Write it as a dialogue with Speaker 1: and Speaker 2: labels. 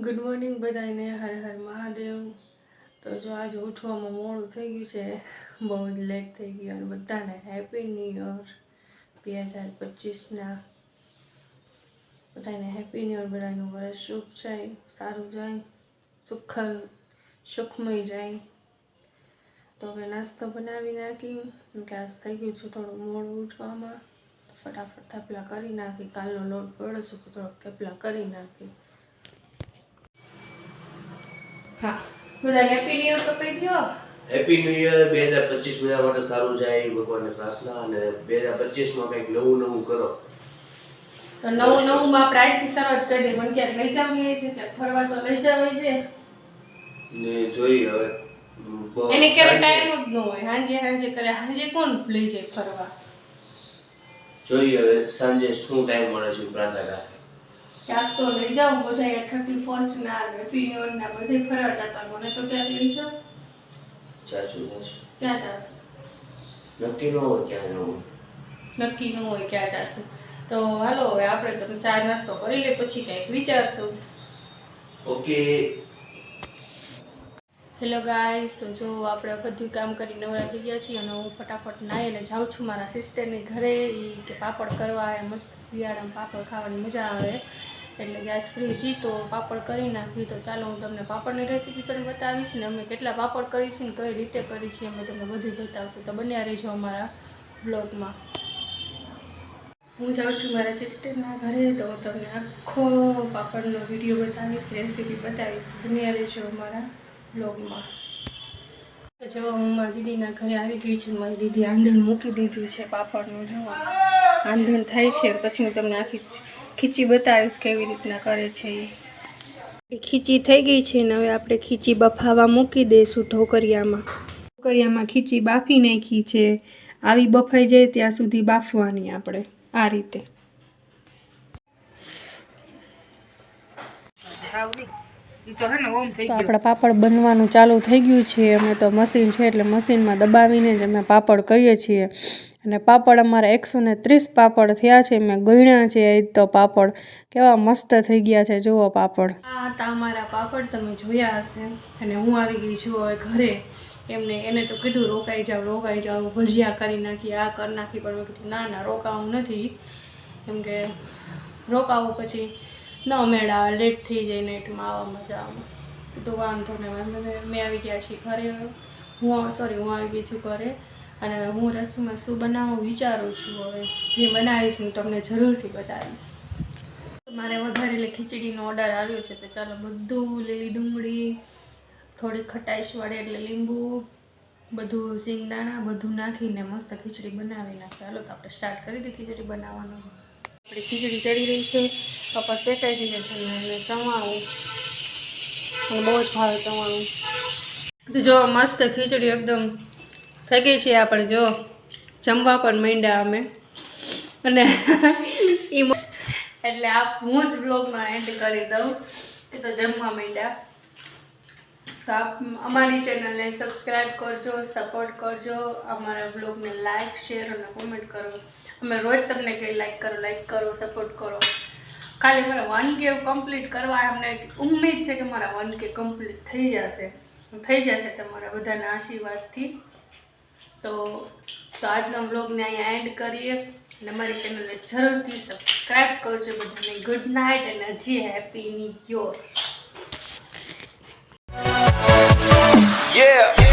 Speaker 1: Good morning બધાને હર હર મહાદેવ. તો જો આજે ઉઠવામાં મોડું થઈ ગયું છે. બહુ જ લેટ થઈ ગયું અને બધાને હેપી ન્યૂ યર બે હજાર પચીસના. બધાને હેપી ન્યૂ યર બધાનું વર્ષ શુભ જાય, સારું જાય, સુખલ, સુખમય જાય. તો હવે નાસ્તો બનાવી નાખી. કે આજ થઈ ગયું છે થોડું મોડું ઉઠવામાં. ફટાફટ થેપલા કરી નાખી. કાલનો લોટ પડ્યો છું તો થોડોક થેપલા કરી નાખી. હા. બધા હેપી ન્યુ યર તો કહી દો
Speaker 2: હેપી ન્યુ યર બે હજાર પચીસ બધા માટે સારું જાય ભગવાનને પ્રાર્થના અને બે હજાર પચીસમાં કંઈક નવું નવું કરો.
Speaker 1: તો નવું નવું માં આપણે આજથી શરૂઆત કરી દઈએ પણ ક્યાંક લઈ જવી છે ક્યાંક ફરવા તો લઈ જવાય છે
Speaker 2: ને જોઈ હવે.
Speaker 1: એને ક્યારે ટાઈમ જ ન હોય. હાંજે હાંજે કરે. હાંજે કોણ લઈ જાય ફરવા?
Speaker 2: જોઈ હવે સાંજે શું ટાઈમ મળે છે પ્રાર્થના રાખે.
Speaker 1: ક્યાંક તો લઈ જાઓ બધા થર્ટી ફર્સ્ટ ના હેપી ન્યુ ના બધે ફરવા જતા. મને તો ક્યાંક લઈ જાઓ
Speaker 2: જાશું જાશું
Speaker 1: ક્યાં જાશું
Speaker 2: નક્કી ન હોય ક્યાં જવું
Speaker 1: નક્કી ન હોય ક્યાં જાશું તો હાલો હવે આપણે તમે ચા નાસ્તો કરી લે પછી કંઈક વિચારશું.
Speaker 2: ઓકે.
Speaker 1: હેલો ગાઈસ તો જો આપણે બધું કામ કરી નવરા થઈ ગયા છીએ અને હું ફટાફટ નાહીને જાઉં છું મારા સિસ્ટરની ઘરે એ કે પાપડ કરવા મસ્ત શિયાળામાં પાપડ ખાવાની મજા આવે. એટલે ગેસ ફ્રી છી તો પાપડ કરી નાખી. તો ચાલો હું તમને પાપડની રેસીપી પણ બતાવીશ ને અમે કેટલા પાપડ કરી છે ને કઈ રીતે કરી છે અમે તમને બધું બતાવશું. તો બન્યા રહેજો અમારા બ્લોગમાં. હું જાઉં છું મારા સિસ્ટરના ઘરે તો હું તમને આખો પાપડનો વીડિયો બતાવીશ રેસીપી બતાવીશ. બન્યા રહેજો અમારા બ્લોગમાં. જો હું મારી દીદીના ઘરે આવી ગઈ છું. મારી દીદી આંધણ મૂકી દીધું છે પાપડનું. જો આંધણ થાય છે, પછી હું તમને આખી ખીચી બતાવીશ કેવી રીતના કરે છે એ. ખીચી થઈ ગઈ છે ને હવે આપણે ખીચી બફાવા મૂકી દઈશું ઢોકરિયામાં. ઢોકરિયામાં ખીચી બાફી નાખી છે. આવી બફાઈ જાય ત્યાં સુધી બાફવાની આપણે, આ રીતે. તો આપણા પાપડ બનવાનું ચાલુ થઈ ગયું છે. અમે તો મશીન છે એટલે મશીનમાં દબાવીને જ અમે પાપડ કરીએ છીએ. અને પાપડ અમારા એકસો ને ત્રીસ પાપડ થયા છે, મેં ગણ્યા છે એ તો પાપડ. કેવા મસ્ત થઈ ગયા છે, જુઓ પાપડ. આ હતા અમારા પાપડ, તમે જોયા હશે. અને હું આવી ગઈ છું હવે ઘરે. એમને, એને તો કીધું, રોકાઈ જાઓ રોકાઈ જાઓ, ભજીયા કરી નાખી, આ કરી નાખી, પણ મેં કીધું, ના ના, રોકાવું નથી. કેમ કે, રોકાવું પછી ન મેળા લેટ થઈ જાય નેટમાં આવવામાં જવામાં તો વાંધો નહીં મેં આવી ગયા છીએ ઘરે હું સોરી હું આવી ગઈ છું ઘરે. અને હું રસોઈમાં શું બનાવવું વિચારું છું હવે, જે બનાવીશ હું તમને જરૂરથી બતાવીશ. મારે વઘારેલી ખીચડીનો ઓર્ડર આવ્યો છે, તો ચાલો બધું, લીલી ડુંગળી થોડી ખટાઈશ વડે એટલે લીંબુ, બધું સિંગદાણા બધું નાખીને મસ્ત ખીચડી બનાવી નાખીએ ચાલો તો આપણે સ્ટાર્ટ કરી દઈએ ખીચડી બનાવવાનું. આપણી ખીચડી ચડી રહી છે કપા શેકાઈ ગઈ છે અને ચવાણું. મને બહુ જ ભાવે ચવાણું. તો જો મસ્ત ખીચડી એકદમ થઈ ગઈ છે આપણે, જો. જમવા પણ માંડ્યા અમે. અને એટલે આ હું જ બ્લોગમાં એન્ડ કરી દઉં. એ તો જમવા માંડ્યા. તો આપ અમારી ચેનલને સબસ્ક્રાઈબ કરજો સપોર્ટ કરજો. અમારા બ્લોગને લાઇક શેર અને કોમેન્ટ કરો. અમે રોજ તમને કંઈ લાઇક કરો લાઇક કરો સપોર્ટ કરો. ખાલી મારે વન કે કમ્પ્લીટ કરવા અમને ઉમ્મીદ છે કે મારા વન કે કમ્પ્લીટ થઈ જશે. થઈ જશે તમારા બધાના આશીર્વાદથી. તો તો આજનો બ્લોગને અહીંયા એન્ડ કરીએ. અને મારી ચેનલને જરૂરથી સબસ્ક્રાઈબ કરજો બધાને. ગુડ નાઇટ અને હજી હેપી ન્યુ યોર Yeah.